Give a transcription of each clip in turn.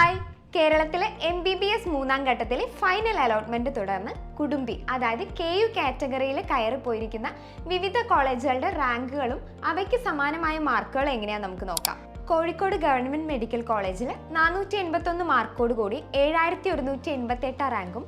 Hi. കേരളത്തിലെ M B B S മൂന്നാം ഘട്ടത്തിലെ ഫൈനൽ അലോട്ട്മെന്റ് തുടർന്ന് കുടുംബി അതായത് കെ യു കാറ്റഗറിയിൽ കയറി പോയിരിക്കുന്ന വിവിധ കോളേജുകളുടെ റാങ്കുകളും അവയ്ക്ക് സമാനമായ മാർക്കുകളും എങ്ങനെയാണെന്ന് നമുക്ക് നോക്കാം. കോഴിക്കോട് ഗവൺമെന്റ് മെഡിക്കൽ കോളേജിൽ നാനൂറ്റി എൺപത്തൊന്ന് മാർക്കോട് കൂടി ഏഴായിരത്തി ഒരുന്നൂറ്റി എൺപത്തി എട്ട് റാങ്കും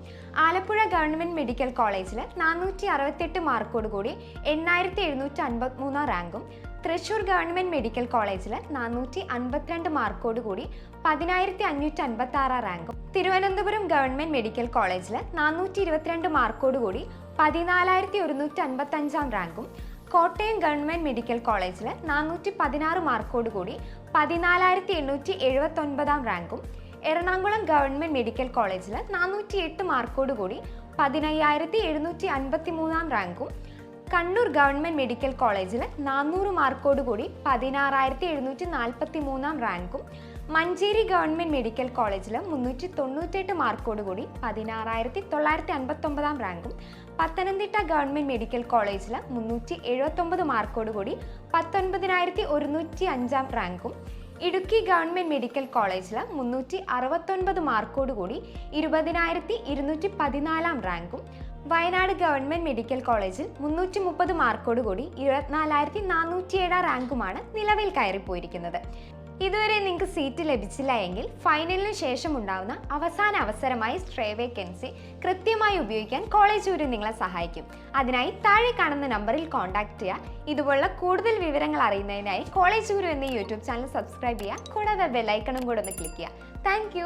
ആലപ്പുഴ ഗവൺമെന്റ് മെഡിക്കൽ കോളേജിൽ നാനൂറ്റി അറുപത്തെട്ട് മാർക്കോട് കൂടി എണ്ണായിരത്തി എഴുന്നൂറ്റി അൻപത്തി മൂന്നാം റാങ്കും തൃശൂർ ഗവൺമെന്റ് മെഡിക്കൽ കോളേജിൽ നാനൂറ്റി അൻപത്തിരണ്ട് മാർക്കോട് കൂടി പതിനായിരത്തി അഞ്ഞൂറ്റി അൻപത്തി ആറാം റാങ്കും. തിരുവനന്തപുരം ഗവൺമെന്റ് മെഡിക്കൽ കോളേജിൽ നാനൂറ്റി ഇരുപത്തിരണ്ട് മാർക്കോട് കൂടി പതിനാലായിരത്തി ഒരുന്നൂറ്റി അൻപത്തി അഞ്ചാം റാങ്കും. കോട്ടയം ഗവൺമെന്റ് മെഡിക്കൽ കോളേജിൽ നാനൂറ്റി പതിനാറ് മാർക്കോട് കൂടി പതിനാലായിരത്തി എണ്ണൂറ്റി എഴുപത്തി ഒൻപതാം റാങ്കും. എറണാകുളം ഗവൺമെന്റ് മെഡിക്കൽ കോളേജിൽ നാനൂറ്റി എട്ട് മാർക്കോട് കൂടി പതിനയ്യായിരത്തി എഴുന്നൂറ്റി അൻപത്തി മൂന്നാം റാങ്കും. കണ്ണൂർ ഗവൺമെന്റ് മെഡിക്കൽ കോളേജിൽ നാനൂറ് മാർക്കോട് കൂടി പതിനാറായിരത്തി എഴുന്നൂറ്റി നാൽപ്പത്തി മൂന്നാം റാങ്കും മഞ്ചേരി ഗവൺമെന്റ് മെഡിക്കൽ കോളേജിൽ മുന്നൂറ്റി തൊണ്ണൂറ്റെട്ട് മാർക്കോട് കൂടി പതിനാറായിരത്തി തൊള്ളായിരത്തി അൻപത്തൊമ്പതാം റാങ്കും പത്തനംതിട്ട ഗവൺമെന്റ് മെഡിക്കൽ കോളേജിൽ മുന്നൂറ്റി എഴുപത്തൊമ്പത് മാർക്കോട് കൂടി പത്തൊൻപതിനായിരത്തി ഒരുന്നൂറ്റി അഞ്ചാം റാങ്കും ഇടുക്കി ഗവൺമെന്റ് മെഡിക്കൽ കോളേജിൽ മുന്നൂറ്റി അറുപത്തൊൻപത് മാർക്കോട് കൂടി ഇരുപതിനായിരത്തി ഇരുന്നൂറ്റി പതിനാലാം റാങ്കും വയനാട് ഗവൺമെന്റ് മെഡിക്കൽ കോളേജിൽ മുന്നൂറ്റി മുപ്പത് മാർക്കോടുകൂടി ഇരുപത്തിനാലായിരത്തി നാനൂറ്റി ഏഴാം റാങ്കുമാണ് നിലവിൽ കയറിപ്പോയിരിക്കുന്നത്. ഇതുവരെ നിങ്ങൾക്ക് സീറ്റ് ലഭിച്ചില്ല എങ്കിൽ ഫൈനലിന് ശേഷം ഉണ്ടാവുന്ന അവസാന അവസരമായി സ്ട്രേ വേക്കൻസി കൃത്യമായി ഉപയോഗിക്കാൻ കോളേജ് ഒരു നിങ്ങളെ സഹായിക്കും. അതിനായി താഴെ കാണുന്ന നമ്പറിൽ കോൺടാക്ട് ചെയ്യുക ഇതുപോലുള്ള കൂടുതൽ വിവരങ്ങൾ അറിയുന്നതിനായി കോളേജ് ഗുരു എന്ന യൂട്യൂബ് ചാനൽ സബ്സ്ക്രൈബ് ചെയ്യുക കൂടാതെ ബെല്ലൈക്കണും കൂടെ ഒന്ന് ക്ലിക്ക് ചെയ്യുക താങ്ക്